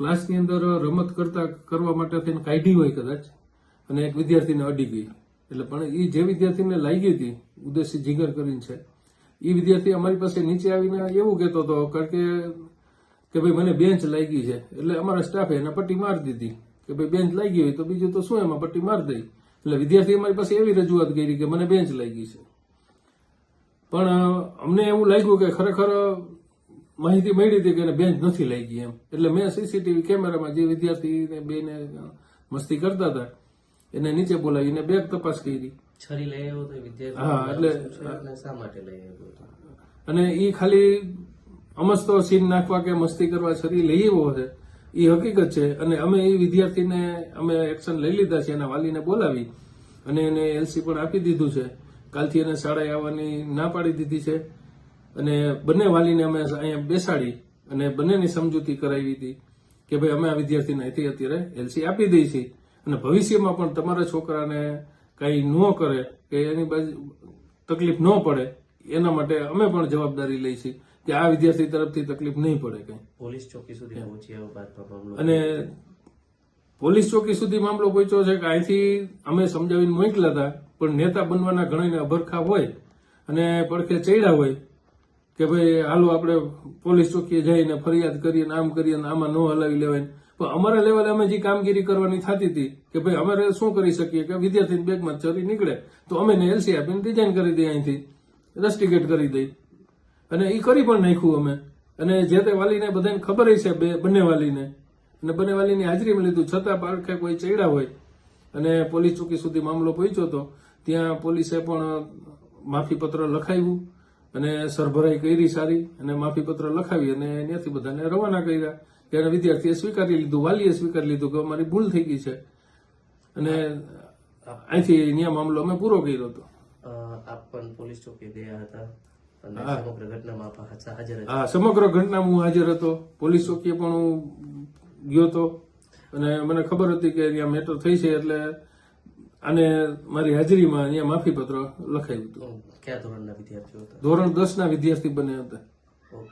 ક્લાસની અંદર રમત કરતા કરવા માટે થઈને કાઢી હોય કદાચ, અને એક વિદ્યાર્થીને અડી ગઈ. એટલે પણ એ જે વિદ્યાર્થીને લાગી હતી, ઉદ્દેશી જીગર કરીને છે એ વિદ્યાર્થી અમારી પાસે નીચે આવીને એવું કહેતો હતો, કારણ કે કે ભાઈ મને બેન્ચ લાગી છે. એટલે અમારા સ્ટાફે એને પટ્ટી મારી દીધી, કે ભાઈ બેન્ચ લાગી હોય તો બીજું તો શું એમાં પટ્ટી મારી દઈ? એટલે વિદ્યાર્થી અમારી પાસે એવી રજૂઆત કરી કે, મને બેન્ચ લાગી છે. પણ અમને એવું લાગ્યું કે ખરેખર માહિતી મળી હતી કે એને બેન્ચ નથી લાગી એમ. એટલે મેં સીસીટીવી કેમેરામાં જે વિદ્યાર્થી બેને મસ્તી કરતા હતા એને નીચે બોલાવીને બેગ તપાસ કરી. છરી લઈ આવ્યો તો વિદ્યાર્થી હા, એટલે- અને શા માટે લઈ આવ્યો અને એ ખાલી અમસ્તો સીન નાખવા કે મસ્તી કરવા છરી લઈ આવ્યો છે એ હકીકત છે. અને અમે એ વિદ્યાર્થીને અમે એક્શન લઈ લીધા છે એના વાલીને બોલાવી. અને એને એલસી પણ આપી દીધું છે. કાલથી એને શાળાએ આવવાની ના પાડી દીધી છે. અને બંને વાલીને અમે અહીંયા બેસાડી અને બંનેની સમજૂતી કરાવી હતી કે ભાઈ અમે આ વિદ્યાર્થીને અહીંથી અત્યારે એલસી આપી દઈ છીએ. અને ભવિષ્યમાં પણ તમારા છોકરાને કંઈ ન કરે કે એની બાજુ તકલીફ ન પડે એના માટે અમે પણ જવાબદારી લઈ છીએ કે આ વિદ્યાર્થી તરફથી તકલીફ નહીં પડે કંઈ. પોલીસ ચોકી સુધી પહોંચી અને પોલીસ ચોકી સુધી મામલો પહોંચ્યો છે કે અહીંથી અમે સમજાવીને મોકલ્યા હતા પણ નેતા બનવાના ઘણા અભરખા હોય અને પડખે ચડ્યા હોય કે ભાઈ, હાલો આપણે પોલીસ ચોકીએ જઈને ફરિયાદ કરીએ ને આમ કરીએ ને આમાં ન હલાવી લેવાય પણ અમારા લેવલે અમે જે કામગીરી કરવાની થતી હતી કે ભાઈ, અમારે શું કરી શકીએ કે વિદ્યાર્થીની બેગમાં ચરી નીકળે, તો અમે એને એલસી આપીને ડિઝાઇન કરી દઈએ અહીંથી રસ્ટિકેટ કરી દઈ અને એ કરી પણ નાખ્યું અમે. અને જે તે વાલીને બધાને ખબર છે બે, બંને વાલીને. અને બંને વાલીની હાજરીમાં લીધું, છતાં પારખે કોઈ ચડ્યા હોય. અને પોલીસ ચોકી સુધી મામલો પહોંચ્યો હતો ત્યાં પોલીસે પણ માફીપત્ર લખાવ્યું. અને સરભરાઈ કરી સારી અને માફીપત્ર લખાવી અને ત્યાંથી બધાને રવાના કર્યા. ત્યારે વિદ્યાર્થીએ સ્વીકારી લીધું વાલીએ સ્વીકારી લીધું કે અમારી ભૂલ થઈ ગઈ છે. અને અહીંથી અહીંયા મામલો અમે પૂરો કર્યો હતો. આપ પણ પોલીસ ચોકી ગયા હતા. હા. સમગ્ર ઘટનામાં હું હાજર હતો. પોલીસ ચોકીએ પણ હું ગયો હતો. અને મને ખબર હતી કે અહીંયા મેટર થઈ છે એટલે આને મારી હાજરીમાં અહીંયા માફીપત્ર લખાયું હતું. કયા ધોરણના વિદ્યાર્થીઓ હતા? ધોરણ દસ ના વિદ્યાર્થી બને હતા. ઓકે.